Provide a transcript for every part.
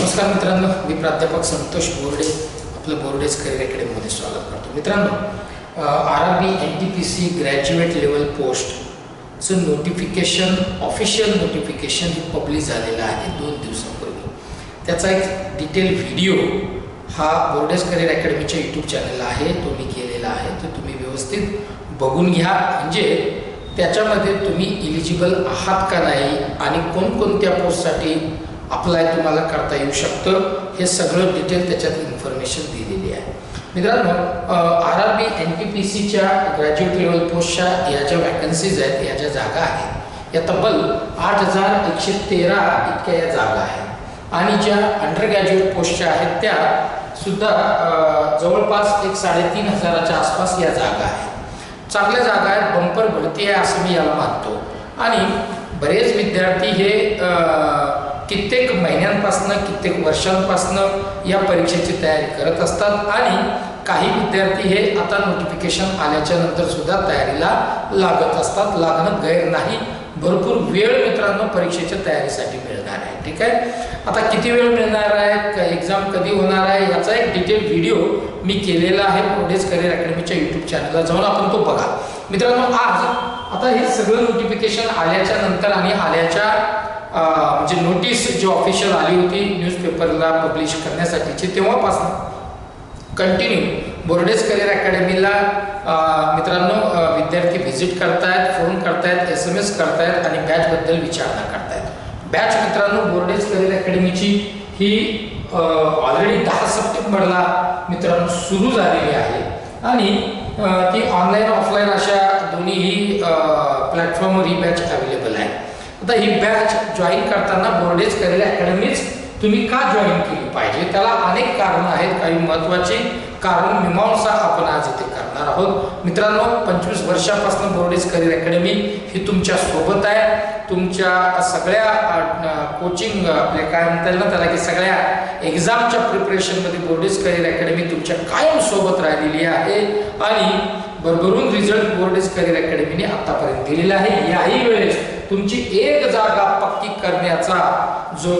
नमस्कार मित्रांनो मी प्राध्यापक संतोष बोर्डे आपलं बोर्डेज करिअर अकॅडमीमध्ये स्वागत करतो. मित्रांनो R R B N T P C graduate level पोस्टचं notification official notification publish झालेलं आहे दोन दिवसापूर्वी. त्याचा एक डिटेल व्हिडिओ हा बोर्डेज करिअर अकॅडमीच्या यूट्यूब चॅनलला आहे तो मी केलेला आहे. तो तुम्ही व्यवस्थित बघून घ्या. म्हणजे त्याच्यामध्ये तुम्ही इलिजिबल आहात का नाही आणि कोणकोणत्या पोस्टसाठी अप्लाय तुम्हाला करता येऊ शकतं. हे सगळं डिटेल त्याच्यात इन्फॉर्मेशन दिलेली आहे. मित्रांनो R R B N T P सीच्या ग्रॅज्युएट लेवल पोस्टच्या या ज्या वॅकन्सीज आहेत या ज्या जागा आहेत या तब्बल आठ हजार एकशे तेरा इतक्या या जागा आहेत. आणि ज्या अंडर ग्रॅज्युएट पोस्टच्या आहेत त्या सुद्धा जवळपास एक साडेतीन हजाराच्या आसपास या जागा आहेत. चांगल्या जागा आहेत बंपर भरती आहे असं मी याला मानतो. आणि बरेच विद्यार्थी हे कित्येक महिन्यांपासनं कित्येक वर्षांपासनं या परीक्षेची तयारी करत असतात आणि काही विद्यार्थी हे आता नोटिफिकेशन आल्याच्यानंतर सुद्धा तयारीला लागत असतात. लागणं गैर नाही. भरपूर वेळ मित्रांनो परीक्षेच्या तयारीसाठी मिळणार आहे. ठीक आहे? आता किती वेळ मिळणार आहे? एक्झाम कधी होणार आहे? याचा एक डिटेल व्हिडिओ मी केलेला आहे प्रोडेस करिअर अकॅडमीच्या यूट्यूब चॅनलला जाऊन आपण तो बघा. मित्रांनो आज आता हे सगळं नोटिफिकेशन आल्याच्यानंतर आणि आल्याच्या म्हणजे नोटीस जी ऑफिशियल आली होती न्यूजपेपरला पब्लिश करण्यासाठीची तेव्हापासून कंटिन्यू बोर्डेस करिअर अकॅडमीला मित्रांनो विद्यार्थी व्हिजिट करतायत फोन करतायत एस एम एस करतायत आणि बॅचबद्दल विचारणा करतायत. बॅच मित्रांनो बोर्डेस करिअर अकॅडमीची ही ऑलरेडी दहा सप्टेंबरला मित्रांनो सुरू झालेली आहे. आणि ती ऑनलाईन ऑफलाईन अशा दोन्हीही प्लॅटफॉर्मवर ही बॅच अवेलेबल आहे. आता ही बॅच जॉईन करताना बोर्डेज करिअर अकॅडमीच तुम्ही का जॉईन केली पाहिजे? त्याला अनेक कारणं आहेत. काही महत्त्वाची कारण मीमांसा आपण आज इथे करणार आहोत. मित्रांनो पंचवीस वर्षापासून बोर्डेज करिअर अकॅडमी ही तुमच्यासोबत आहे. तुमच्या सगळ्या कोचिंग आपले काय म्हणता येईल ना त्याला की सगळ्या एक्झामच्या प्रिपरेशनमध्ये बोर्डेज करिअर अकॅडमी तुमच्या कायम सोबत राहिलेली आहे. आणि भरभरून रिझल्ट बोर्डेज करिअर अकॅडमीने आतापर्यंत दिलेला आहे. याही वेळेस तुमची एक जागा पक्की करण्याचा जो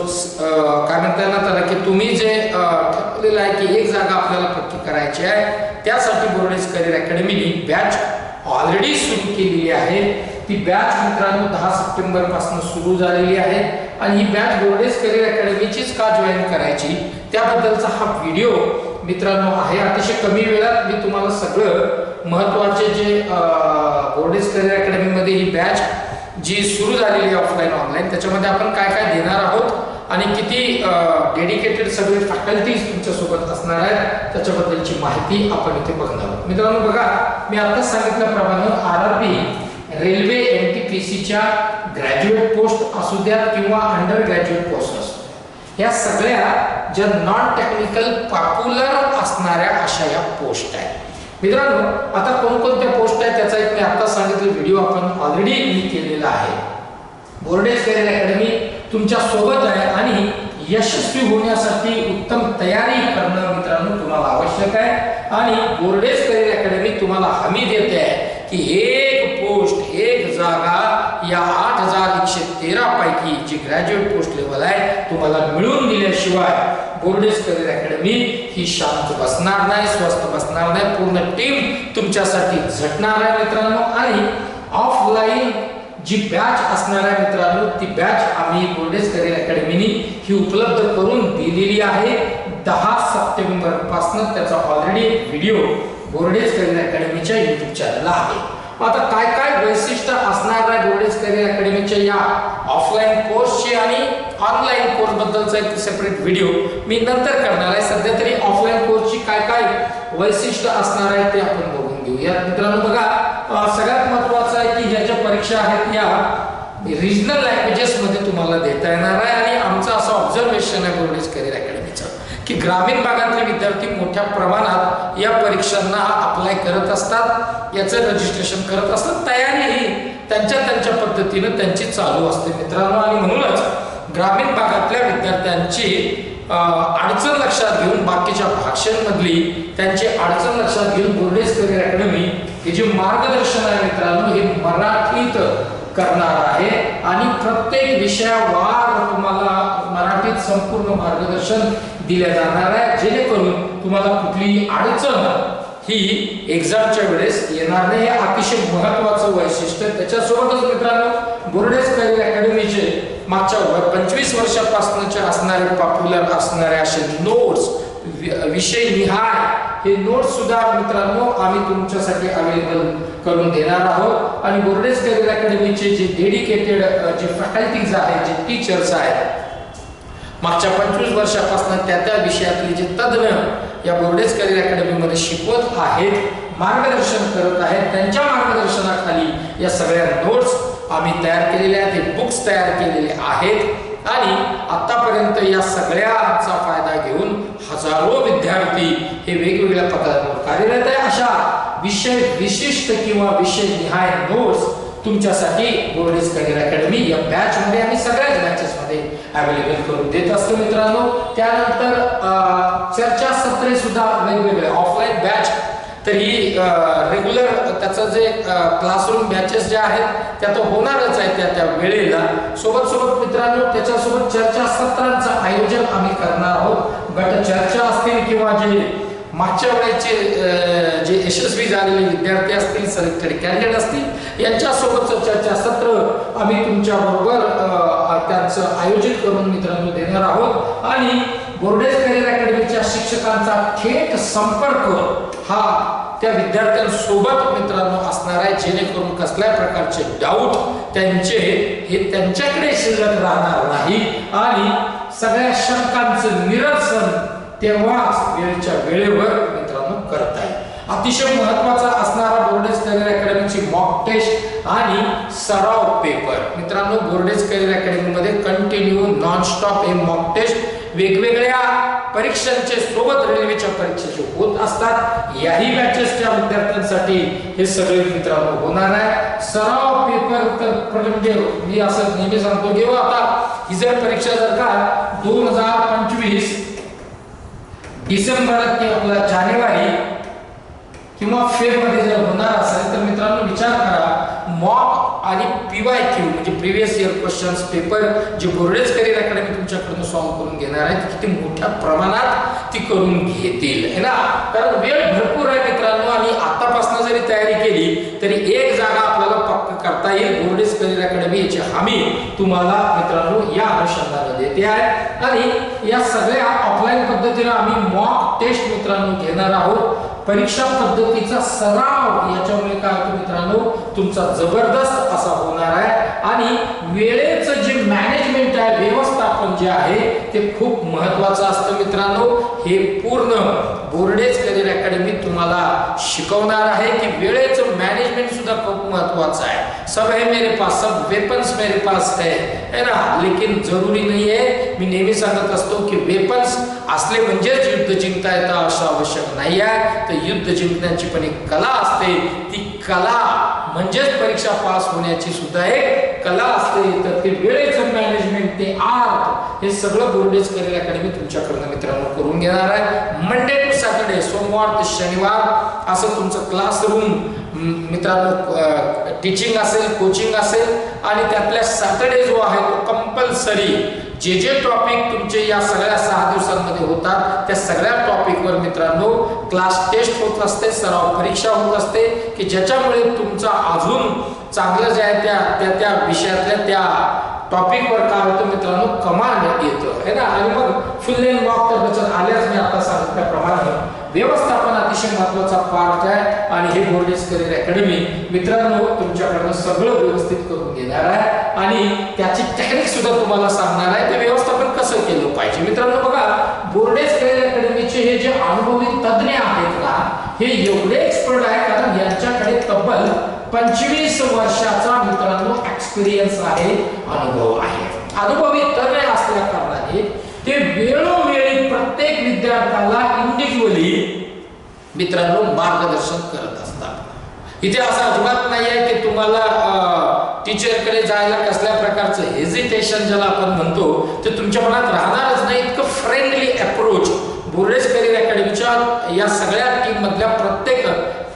कारण काय म्हणता त्याला की तुम्ही जे ठरवलेलं आहे की एक जागा आपल्याला पक्की करायची आहे त्यासाठी बोर्डेज करिअर अकॅडमीने बॅच ऑलरेडी सुरू केलेली आहे. ती बॅच मित्रांनो दहा सप्टेंबरपासून सुरू झालेली आहे आणि ही बॅच बोर्डेज करिअर अकॅडमीचीच का जॉईन करायची? त्याबद्दलचा हा व्हिडिओ मित्रांनो आहे. अतिशय कमी वेळात मी तुम्हाला सगळं महत्त्वाचे जे बोर्डेज करिअर अकॅडमीमध्ये ही बॅच जी सुरू झालेली ऑफलाईन ऑनलाईन त्याच्यामध्ये आपण काय काय देणार आहोत आणि किती डेडिकेटेड सगळे फॅकल्टीज तुमच्यासोबत असणार आहेत त्याच्याबद्दलची माहिती आपण इथे बघणार आहोत. मित्रांनो बघा मी आताच सांगितल्याप्रमाणे R R B railway N T P सीच्या ग्रॅज्युएट पोस्ट असू द्यात किंवा अंडर ग्रॅज्युएट पोस्ट असू द्या या सगळ्या ज्या नॉन टेक्निकल पॉप्युलर असणाऱ्या अशा या पोस्ट आहेत. मित्रांनो आता कोणकोणत्या पोस्ट आहेत त्याचा एक मी आता सांगितलं व्हिडिओ आपण ऑलरेडी मी केलेला आहे. बोर्डेज करिअर अकॅडमी तुमच्यासोबत आहे आणि यशस्वी होण्यासाठी उत्तम तयारी करणं मित्रांनो तुम्हाला आवश्यक आहे. आणि बोर्डेज करिअर अकॅडमी तुम्हाला हमी देते आहे की एक पोस्ट एक जागा या आठ हजार एकशे तेरा पैकी जी ग्रॅज्युएट पोस्ट लेवल आहे तुम्हाला मिळून दिल्याशिवाय बोर्डेज करिअर अकॅडमी ही शांत बसणार नाही स्वस्त बसणार नाही. पूर्ण टीम तुमच्यासाठी झटणार आहे मित्रांनो. आणि ऑफलाईन जी बॅच असणार आहे मित्रांनो ती बॅच आम्ही बोर्डेज करिअर अकॅडमीनी ही उपलब्ध करून दिलेली आहे. दहा सप्टेंबरपासून त्याचा ऑलरेडी व्हिडिओ बोर्डेज करिअर अकॅडमीच्या युट्यूब चॅनलला आहे. आता काय काय वैशिष्ट्य असणार आहे बोर्डेज करिअर अकॅडमीच्या या ऑफलाईन कोर्सचे आणि ऑनलाईन कोर्स बद्दलचा एक सेपरेट व्हिडिओ मी नंतर करणार आहे. सध्या तरी ऑफलाईन कोर्सची काय काय वैशिष्ट्य असणार आहे ते आपण बघून घेऊया. मित्रांनो बघा सगळ्यात महत्वाचं आहे की ह्या ज्या परीक्षा आहेत या रिजनल लँग्वेजेस मध्ये तुम्हाला देता येणार आहे. आणि आमचं असं ऑब्झर्वेशन आहे बोर्डेज करिअर अकॅडमीचं की ग्रामीण भागातले विद्यार्थी मोठ्या प्रमाणात या परीक्षांना अप्लाय करत असतात. याचं रजिस्ट्रेशन करत असतात. तयारी ही त्यांच्या त्यांच्या पद्धतीनं त्यांची चालू असते मित्रांनो. आणि म्हणूनच ग्रामीण भागातल्या विद्यार्थ्यांची अडचण लक्षात घेऊन बाकीच्या भाषांमधली त्यांची अडचण लक्षात घेऊन बोर्डेज करिअर अकॅडमी हे जे मार्गदर्शन आहे मित्रांनो हे मराठीत करणार आहे. आणि प्रत्येक विषयावार तुम्हाला मराठीत संपूर्ण मार्गदर्शन दिले जाणार आहे. जेणेकरून तुम्हाला कुठलीही अडचण ही एक्झामच्या वेळेस येणार नाही. हे अतिशय महत्वाचं वैशिष्ट्य त्याच्यासोबतच मित्रांनो बोर्डेज करिअर अकॅडमीचे मागच्या पंचवीस वर्षापासूनचे असणारे पॉप्युलर असणारे असे नोट्स विषय निहाय. हे नोट्स सुद्धा मित्रांनो आम्ही तुमच्यासाठी अवेलेबल करून देणार आहोत. आणि बोर्डेज करिअर अकॅडमीचे जे डेडिकेटेड जे फॅकल्टीज आहेत जे टीचर्स आहेत मागच्या पंचवीस वर्षापासून त्या त्या विषयातले जे तज्ज्ञ या बोर्डेज करिअर अकॅडमीमध्ये शिकवत आहेत मार्गदर्शन करत आहेत. त्यांच्या मार्गदर्शनाखाली या सगळ्या नोट्स आम्ही तयार केलेल्या आहेत हे बुक्स तयार केलेले आहेत. आणि आतापर्यंत या सगळ्याचा फायदा घेऊन हजारो विद्यार्थी हे वेगवेगळ्या पदांवर कार्यरत आहे अशा विषय विशिष्ट किंवा विषय निहाय नोट्स तुमच्यासाठी बोर्डेज करिअर अकॅडमी या बॅच मध्ये आणि सगळ्याच बॅचेस मध्ये अवेलेबल करून देत असतो मित्रांनो. त्यानंतर चर्चा सत्रे सुद्धा वेगवेगळे. ऑफलाईन बॅच तर ही रेग्युलर त्याचं जे क्लासरूम बॅचेस जे आहेत त्या तर होणारच आहे त्या त्या वेळेला. सोबत सोबत मित्रांनो त्याच्यासोबत चर्चा सत्रांचं आयोजन आम्ही करणार आहोत. गट चर्चा असतील किंवा जे मागच्या वेळेचे जे यशस्वी झालेले विद्यार्थी असतील सिलेक्टेड कॅन्डिडेट असतील यांच्यासोबतचं चर्चासत्र आम्ही तुमच्याबरोबर त्यांचं आयोजित करून मित्रांनो देणार आहोत. आणि बोर्डेज करिअर अकॅडमीच्या शिक्षकांचा थेट संपर्क हा त्या विद्यार्थ्यांसोबत मित्रांनो असणार आहे जेणेकरून कसल्या प्रकारचे डाऊट त्यांचे हे त्यांच्याकडे शिल्लक राहणार नाही. आणि सगळ्या शंकांचं निरसन तेव्हाच वेळच्या वेळेवर मित्रांनो करता येईल. अतिशय महत्त्वाचा असणारा बोर्डेज करिअर अकॅडमीची मॉक टेस्ट आणि सराव पेपर मित्रांनो बोर्डेज करिअर अकॅडमीमध्ये कंटिन्यू नॉन स्टॉप हे मॉक टेस्ट वेगवेगळ्या परीक्षांचे सोबत रेल्वेच्या परीक्षेचे होत असतात याही बॅचेसच्या विद्यार्थ्यांसाठी हे सगळे मित्रांनो होणार आहे. सराव पेपर तर म्हणजे मी असं नेहमी सांगतो की आता. ही जर परीक्षा जर का दोन हजार पंचवीस डिसेंबर किंवा जानेवारी किंवा फेब जर होणार असेल तर मित्रांनो विचार करा मॉक आणि पीवाय क्यू म्हणजे प्रिव्हियस इयर क्वेश्चन्स पेपर जे बोर्डेज करिअर अकॅडमी तुमच्याकडून सॉल्व्ह करून घेणार आहे ते किती मोठ्या प्रमाणात ती करून घेतील है ना? कारण वेळ भरपूर आहे मित्रांनो आणि आतापासून जरी तयारी केली तरी एक जागा तुम्हाला पक्क करता येईल. बोर्डेस करिअर अकॅडमी याची हमी तुम्हाला मित्रांनो या अनुषंगाने देते आहे. आणि या सगळ्या ऑफलाईन पद्धतीला आम्ही मॉक टेस्ट मित्रांनो घेणार आहोत. परीक्षा पद्धतीचा सराव याच्यामुळे काय होतो मित्रांनो? तुमचा जबरदस्त असा होणार आहे. आणि वेळेचं जे मॅनेज काय व्यवस्थापन जे आहे ते खूप महत्वाचं असतं मित्रांनो. हे पूर्ण बोर्डेज करिअर अकॅडमी तुम्हाला शिकवणार आहे की वेळेचं मॅनेजमेंट सुद्धा खूप महत्वाचं आहे. सब है मेरे पास सब वेपन्स मेरे पास है. है ना? लेकिन जरुरी नाही आहे. मी नेहमी सांगत असतो की वेपन्स असले म्हणजेच युद्ध जिंकता येतं असं आवश्यक नाही आहे. तर युद्ध जिंकण्याची पण एक कला असते. ती कला म्हणजेच परीक्षा पास होण्याची सुद्धा एक कला असते तर ते वेळेचं मॅनेजमेंट ते आर्ट हे सगळं बोर्डेज करेल अकॅडमी तुमच्याकडनं मित्रांनो करून घेणार आहे. मंडे टू सॅटर्डे सोमवार ते शनिवार असं तुमचं क्लासरूम मित्रांनो टीचिंग असेल कोचिंग असेल आणि त्यातल्या सॅटर्डे जो आहे तो कंपल्सरी जे जे टॉपिक तुमचे या सगळ्या सहा दिवसांमध्ये होतात त्या सगळ्या टॉपिकवर मित्रांनो क्लास टेस्ट होत असते सराव परीक्षा होत असते की ज्याच्यामुळे तुमचा अजून चांगलं जे आहे त्या त्या त्या विषयातल्या त्या टॉपिकवर काय होतं मित्रांनो? कमांड येतं. है ना? आणि मग फुल लेन मॉक तर त्याच्यात आल्याच मी आता सांगितल्याप्रमाणे व्यवस्थापन अतिशय महत्त्वाचा पार्ट आहे. आणि हे बोर्डेज करिअर अकॅडमी मित्रांनो तुमच्याकडनं सगळं व्यवस्थित करून घेणार आहे. आणि त्याची टेक्निक सुद्धा तुम्हाला सांगणार आहे. ते व्यवस्थापन कसं केलं पाहिजे? मित्रांनो बघा बोर्डेज करिअर अकॅडमीचे हे जे अनुभवी तज्ज्ञ आहेत ना हे एवढे एक्सपर्ट आहे कारण यांच्याकडे तब्बल पंचवीस वर्षाचा मित्रांनो एक्सपिरियन्स आहे अनुभव आहे. अनुभवी तज्ञ असल्या कारणाने ते वेळोवेळी प्रत्येक विद्यार्थ्याला इंडिव्हिज्युअली मित्रांनो मार्गदर्शन करत असतात. इथे असं अजिबात नाही आहे की तुम्हाला टीचरकडे जायला कसल्या प्रकारचं हेजिटेशन ज्याला आपण म्हणतो ते तुमच्या मनात राहणारच नाही. इतकं फ्रेंडली अप्रोच बोर्डेज करिअर अकॅडमीच्या या सगळ्या टीम मधल्या प्रत्येक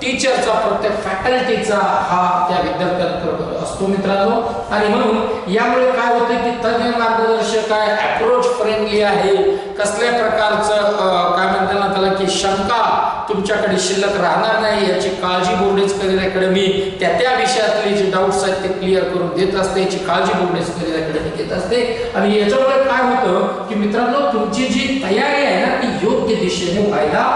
टीचरचा प्रत्येक फॅकल्टीचा हा त्या विद्यार्थ्यांकडे असतो मित्रांनो. आणि म्हणून यामुळे काय होतं की तज्ञ मार्गदर्शक काय अप्रोच फ्रेंडली आहे कसल्या प्रकारचं काय म्हणतात ना त्याला की शंका तुमच्याकडे शिल्लक राहणार नाही याची काळजी बोर्डेज करिअर अकॅडमी त्या त्या विषयातले जे डाऊट्स आहेत ते क्लिअर करून देत असते याची काळजी बोर्डेज करिअर अकॅडमी घेत असते. आणि याच्यामुळे काय होतं की मित्रांनो तुमची जी तयारी आहे ना ती योग्य दिशेने व्हायला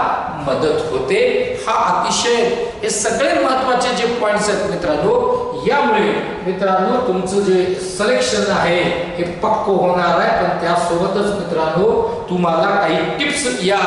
मदत होते. हा अतिशय हे सगळे महत्त्वाचे जे पॉइंट्स आहेत मित्रांनो यामुळे मित्रांनो तुमचं जे सिलेक्शन आहे हे पक्क होणार आहे. पण त्यासोबतच मित्रांनो तुम्हाला काही टिप्स या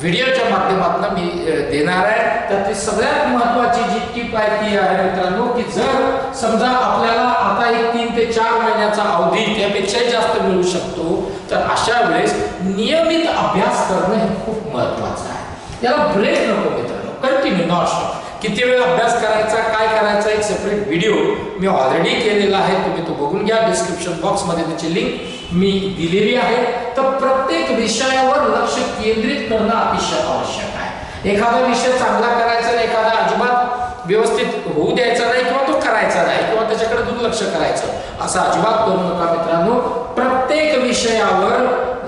व्हिडिओच्या माध्यमातून मी देणार आहे. तर ती सगळ्यात महत्वाची जी टीप आहे ती आहे मित्रांनो की जर समजा आपल्याला आता एक तीन ते चार महिन्याचा अवधी त्यापेक्षाही जास्त मिळू शकतो तर अशा वेळेस नियमित अभ्यास करणं हे खूप महत्वाचं आहे. याला ब्रेक नको मित्रांनो कंटिन्यू नॉट स्टॉप किती वेळ अभ्यास करायचा काय करायचा एक सेपरेट व्हिडिओ मी ऑलरेडी केलेला आहे. तुम्ही तो बघून घ्या डिस्क्रिप्शन बॉक्समध्ये त्याची लिंक मी दिलेली आहे तर प्रत्येक विषयावर लक्ष केंद्रित करणं अतिशय आवश्यक आहे. एखादा विषय चांगला करायचा नाही एखादा अजिबात व्यवस्थित होऊ द्यायचा नाही किंवा तो करायचा नाही किंवा त्याच्याकडे दुर्लक्ष करायचं असं अजिबात करू नका मित्रांनो. प्रत्येक विषयावर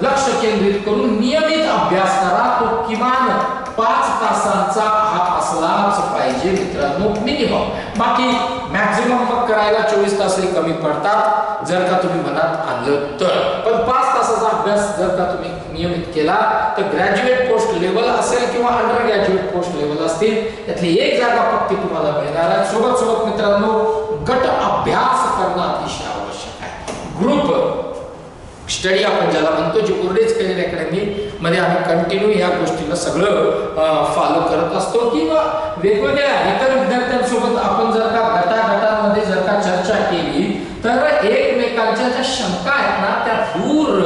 लक्ष केंद्रित करून नियमित अभ्यास करा तो किमान पाच तासांचा हा असलाच पाहिजे मित्रांनो मिनिमम बाकी मॅक्झिमम मग चोवीस तासही कमी पडतात जर का तुम्ही मनात आणलं तर. पण पाच तासाचा अभ्यास जर का तुम्ही नियमित केला तर ग्रॅज्युएट पोस्ट लेवल असेल किंवा अंडर ग्रॅज्युएट पोस्ट लेवल असतील त्यातली एक जागा पक्की तुम्हाला मिळणार आहे. सोबत सोबत मित्रांनो गट अभ्यास करणं अतिशय आवश्यक आहे. ग्रुप स्टडी आपण ज्याला म्हणतो जे उर्डेज करिअर अकॅडमी मध्ये आम्ही कंटिन्यू या गोष्टीला सगळं फॉलो करत असतो. किंवा वेगवेगळ्या इतर विद्यार्थ्यांसोबत आपण जर का गटा तर एकमेकांच्या ज्या शंका आहेत ना त्या दूर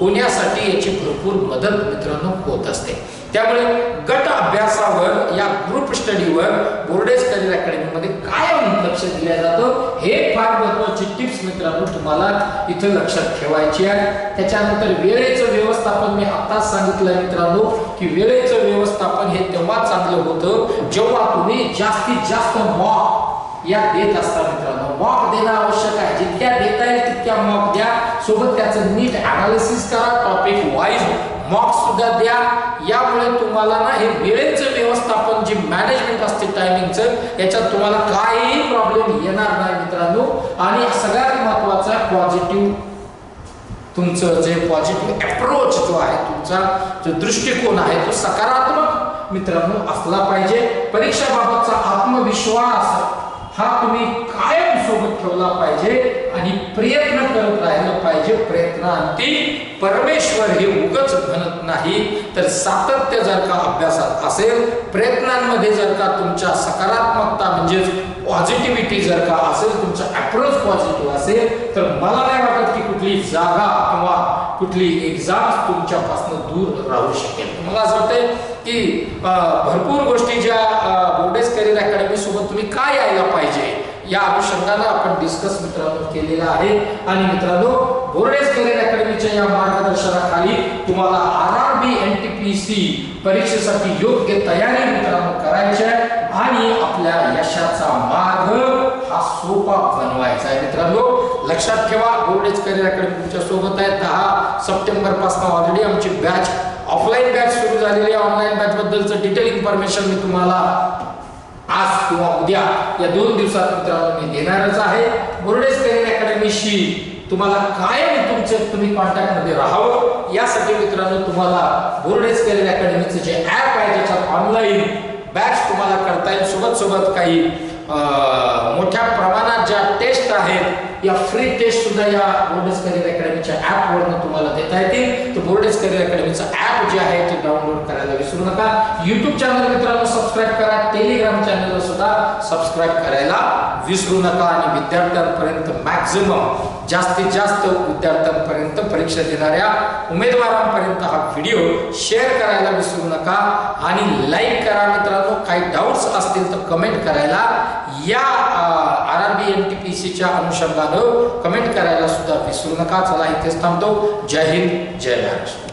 होण्यासाठी याची भरपूर मदत मित्रांनो होत असते. त्यामुळे गट अभ्यासावर या ग्रुप स्टडीवर बोर्डेज स्टडी अकॅडमीमध्ये कायम लक्ष दिलं जातं. हे फार महत्वाची टिप्स मित्रांनो तुम्हाला इथं लक्षात ठेवायची आहे. त्याच्यानंतर वेळेचं व्यवस्थापन मी आताच सांगितलं मित्रांनो की वेळेचं व्यवस्थापन हे तेव्हा चांगलं होतं जेव्हा तुम्ही जास्तीत जास्त मॉक या देत असता मित्रांनो. मॉक देणं आवश्यक आहे. जितक्या देता येईल तितक्या मॉक द्या. सोबत त्याचं नीट अनालिसिस करा. टॉपिक वाईज मॉक सुद्धा द्या. यामुळे तुम्हाला ना हे वेळेचं व्यवस्थापन जे मॅनेजमेंट असते टायमिंगचं याच्यात तुम्हाला काही प्रॉब्लेम येणार नाही मित्रांनो. आणि सगळ्यात महत्त्वाचा पॉझिटिव्ह तुमचं जे पॉझिटिव्ह अप्रोच जो आहे तुमचा जो दृष्टिकोन आहे तो सकारात्मक मित्रांनो असला पाहिजे. परीक्षाबाबतचा आत्मविश्वास हा तुम्ही कायम सोबत ठेवला पाहिजे आणि प्रयत्न करत राहिलं पाहिजे प्रयत्नांती परमेश्वर हे उगच म्हणत नाही. तर सातत्य जर का अभ्यासात असेल प्रयत्नांमध्ये जर का तुमच्या सकारात्मकता म्हणजेच पॉझिटिव्हिटी जर का असेल तुमचा अप्रोच पॉझिटिव्ह असेल तर मला नाही वाटत की कुठली जागा किंवा कुठली एक्झाम तुमच्यापासून दूर राहू शकेल. मला असं वाटतंय? की भरपूर गोष्टी ज्या बोर्डेस करिअर अकॅडमी सोबत तुम्ही काय यायला पाहिजे? या अनुषंगानं आपण डिस्कस मित्रांनो केलेला आहे. आणि मित्रांनो बोर्डेस करिअर अकॅडमीच्या या मार्गदर्शनाखाली तुम्हाला R R B N T P C परीक्षेसाठी योग्य तयारी मित्रांनो करायची आहे. आणि आपल्या यशाचा मार्ग हा सोपा बनवायचा आहे. मित्रांनो लक्षात ठेवा बोर्डेज करिअर अकॅडमी तुमच्यासोबत आहे दहा सप्टेंबरपासून ऑलरेडी आमची बॅच ऑफलाईन बॅच सुरू झालेली आहे. ऑनलाईन बॅच बद्दलचं डिटेल इन्फॉर्मेशन मी तुम्हाला आज किंवा उद्या या दोन दिवसात मित्रांनो मी देणारच आहे. बोर्डेज करिअर अकॅडमीशी तुम्हाला कायम तुमचे तुम्ही कॉन्टॅक्टमध्ये राहावं. यासाठी मित्रांनो तुम्हाला बोर्डेज करिअर अकॅडमीचं जे ऍप आहे त्याच्यात ऑनलाईन बॅच तुम्हाला करता येईल. सोबत सोबत काही मोठ्या प्रमाणात ज्या टेस्ट आहेत या फ्री टेस्ट सुद्धा या बोर्डेज करिअर अकॅडमीच्या ऍपवरनं तुम्हाला देता येतील. तर बोर्डेज करिअर अकॅडमीचं ऍप जे आहे ते डाउनलोड करायला विसरू नका. युट्यूब चॅनल मित्रांनो सबस्क्राईब करा. टेलिग्राम चॅनलला सुद्धा सबस्क्राईब करायला विसरू नका आणि विद्यार्थ्यांपर्यंत मॅक्झिमम जास्तीत जास्त विद्यार्थ्यांपर्यंत परीक्षा देणाऱ्या उमेदवारांपर्यंत हा व्हिडिओ शेअर करायला विसरू नका आणि लाईक करा मित्रांनो. काही डाऊट्स असतील तर कमेंट करायला. या R R B N T P सीच्या अनुषंगानं कमेंट करायला सुद्धा विसरू नका. चला इथेच थांबतो. जय हिंद जय महाराष्ट्र.